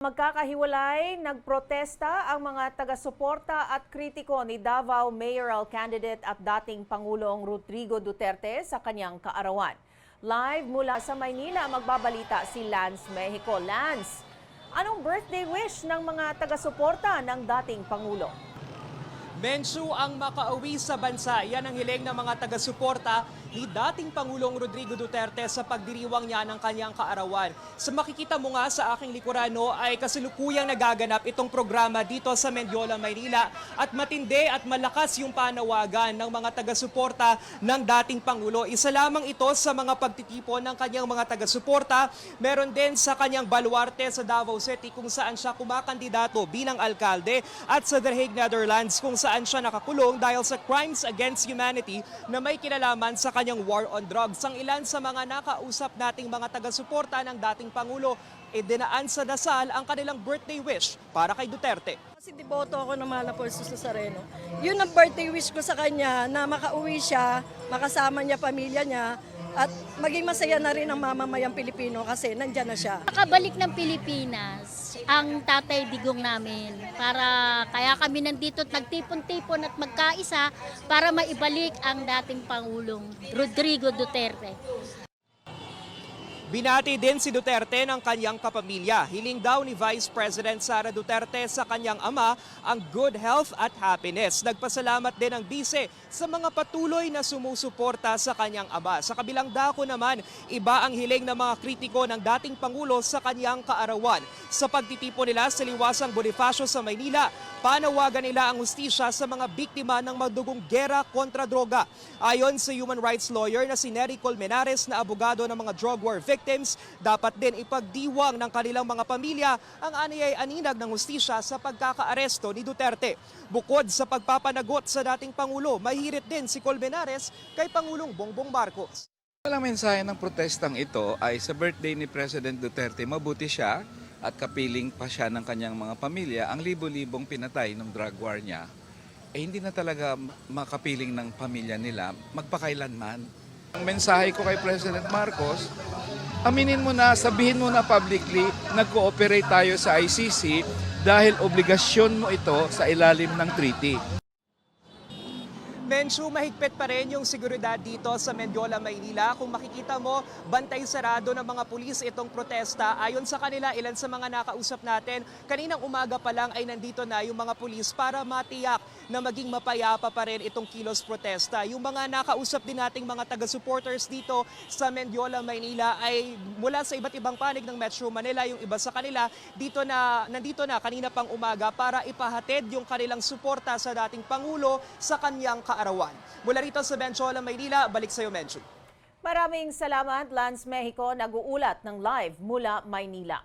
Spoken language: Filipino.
Magkakahiwalay, nagprotesta ang mga taga-suporta at kritiko ni Davao mayoral candidate at dating Pangulong Rodrigo Duterte sa kanyang kaarawan. Live mula sa Maynila magbabalita si Lance Mexico. Lance, anong birthday wish ng mga taga-suporta ng dating Pangulo? Mensu ang makauwi sa bansa. Yan ang hiling ng mga taga-suporta ni dating Pangulong Rodrigo Duterte sa pagdiriwang niya ng kanyang kaarawan. Sa makikita mo nga sa aking likuran no, ay kasalukuyang nagaganap itong programa dito sa Mendiola, Maynila at matindi at malakas yung panawagan ng mga taga-suporta ng dating Pangulo. Isa lamang ito sa mga pagtitipon ng kanyang mga taga-suporta. Meron din sa kanyang baluarte sa Davao City kung saan siya kumakandidato bilang alkalde at sa The Hague, Netherlands kung saan siya nakakulong dahil sa crimes against humanity na may kinalaman sa kanyang war on drugs. Ang ilan sa mga nakausap nating mga taga-suporta ng dating Pangulo e dinaan sa dasal ang kanilang birthday wish para kay Duterte. Kasi deboto ako ng mahal na Pulso Sareno. Yun ang birthday wish ko sa kanya na makauwi siya, makasama niya pamilya niya, at maging masaya na rin ang mamamayang Pilipino kasi nandyan na siya. Nakabalik ng Pilipinas ang tatay digong namin para kaya kami nandito at nagtipon-tipon at magkaisa para maibalik ang dating Pangulong Rodrigo Duterte. Binati din si Duterte ng kanyang kapamilya. Hiling daw ni Vice President Sara Duterte sa kanyang ama ang good health at happiness. Nagpasalamat din ang bise sa mga patuloy na sumusuporta sa kanyang ama. Sa kabilang dako naman, iba ang hiling ng mga kritiko ng dating Pangulo sa kanyang kaarawan. Sa pagtitipo nila sa liwasang Bonifacio sa Maynila, panawagan nila ang hustisya sa mga biktima ng madugong gera kontra droga. Ayon sa human rights lawyer na si Nery Colmenares na abogado ng mga drug war victims, dapat din ipagdiwang ng kanilang mga pamilya ang aniyay aninag ng hustisya sa pagkakaaresto ni Duterte. Bukod sa pagpapanagot sa dating Pangulo, mahirit din si Colmenares kay Pangulong Bongbong Marcos. Walang mensahe ng protestang ito ay sa birthday ni President Duterte, mabuti siya at kapiling pa siya ng kanyang mga pamilya ang libo-libong pinatay ng drug war niya, eh hindi na talaga makapiling ng pamilya nila magpakailanman. Ang mensahe ko kay President Marcos, aminin mo na, sabihin mo na publicly, nag-cooperate tayo sa ICC dahil obligasyon mo ito sa ilalim ng treaty. Mensu, mahigpit pa rin yung seguridad dito sa Mendiola, Maynila. Kung makikita mo, bantay sarado ng mga pulis itong protesta. Ayon sa kanila, ilan sa mga nakausap natin, kaninang umaga pa lang ay nandito na yung mga pulis para matiyak na maging mapayapa pa rin itong kilos protesta. Yung mga nakausap din nating mga taga-supporters dito sa Mendiola, Maynila ay mula sa iba't ibang panig ng Metro Manila. Yung iba sa kanila, dito na, nandito na kanina pang umaga para ipahatid yung kanilang suporta sa dating Pangulo sa kanyang kaarawan. Mula rito sa Benchola, Maynila, balik sa iyo, Menchu. Maraming salamat, Lance Mexico, nag-uulat ng live mula Maynila.